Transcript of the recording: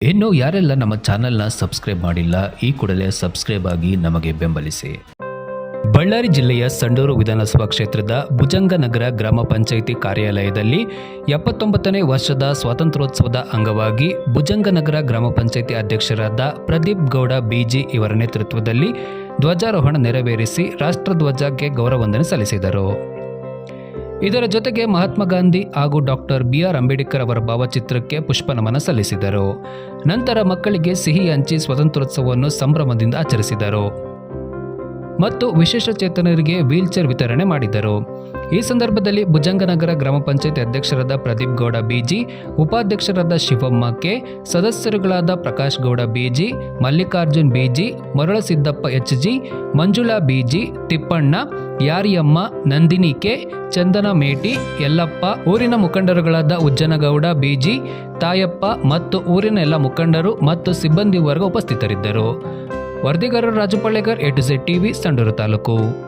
ಇನ್ನು ಯಾರೆಲ್ಲ ನಮ್ಮ ಚಾನೆಲ್ನ ಸಬ್ಸ್ಕ್ರೈಬ್ ಮಾಡಿಲ್ಲ, ಈ ಕೂಡಲೇ ಸಬ್ಸ್ಕ್ರೈಬ್ ಆಗಿ ನಮಗೆ ಬೆಂಬಲಿಸಿ. ಬಳ್ಳಾರಿ ಜಿಲ್ಲೆಯ ಸಂಡೂರು ವಿಧಾನಸಭಾ ಕ್ಷೇತ್ರದ ಭುಜಂಗನಗರ ಗ್ರಾಮ ಪಂಚಾಯಿತಿ ಕಾರ್ಯಾಲಯದಲ್ಲಿ ಎಪ್ಪತ್ತೊಂಬತ್ತನೇ ವರ್ಷದ ಸ್ವಾತಂತ್ರ್ಯೋತ್ಸವದ ಅಂಗವಾಗಿ ಭುಜಂಗನಗರ ಗ್ರಾಮ ಪಂಚಾಯಿತಿ ಅಧ್ಯಕ್ಷರಾದ ಪ್ರದೀಪ್ ಗೌಡ ಬಿಜಿ ಇವರ ನೇತೃತ್ವದಲ್ಲಿ ಧ್ವಜಾರೋಹಣ ನೆರವೇರಿಸಿ ರಾಷ್ಟ್ರಧ್ವಜಕ್ಕೆ ಗೌರವಂದನೆ ಸಲ್ಲಿಸಿದರು. ಇದರ ಜೊತೆಗೆ ಮಹಾತ್ಮ ಗಾಂಧಿ ಹಾಗೂ ಡಾಕ್ಟರ್ ಬಿ ಆರ್ ಅಂಬೇಡ್ಕರ್ ಅವರ ಭಾವಚಿತ್ರಕ್ಕೆ ಪುಷ್ಪನಮನ ಸಲ್ಲಿಸಿದರು. ನಂತರ ಮಕ್ಕಳಿಗೆ ಸಿಹಿ ಹಂಚಿ ಸ್ವಾತಂತ್ರ್ಯೋತ್ಸವವನ್ನು ಸಂಭ್ರಮದಿಂದ ಆಚರಿಸಿದರು. ಮತ್ತು ವಿಶೇಷ ಚೇತನರಿಗೆ ವೀಲ್ಚೇರ್ ವಿತರಣೆ ಮಾಡಿದರು. ಈ ಸಂದರ್ಭದಲ್ಲಿ ಭುಜಂಗನಗರ ಗ್ರಾಮ ಪಂಚಾಯತ್ ಅಧ್ಯಕ್ಷರಾದ ಪ್ರದೀಪ್ ಗೌಡ ಬಿಜಿ, ಉಪಾಧ್ಯಕ್ಷರಾದ Shivamma K, ಸದಸ್ಯರುಗಳಾದ Prakash Gowda BG, Mallikarjun BG, Marulasiddappa H G, Manjula BG, Tippanna Yariyamma, Nandini K Chandana Meti Yellappa, ಊರಿನ ಮುಖಂಡರುಗಳಾದ ಉಜ್ಜನಗೌಡ, ಬಿಜಿ, ತಾಯಪ್ಪ ಮತ್ತು ಊರಿನ ಎಲ್ಲ ಮುಖಂಡರು ಮತ್ತು ಸಿಬ್ಬಂದಿ ವರ್ಗ ಉಪಸ್ಥಿತರಿದ್ದರು. ವರದಿಗಾರರು Rajapallekar A two TV, Sandur taluk.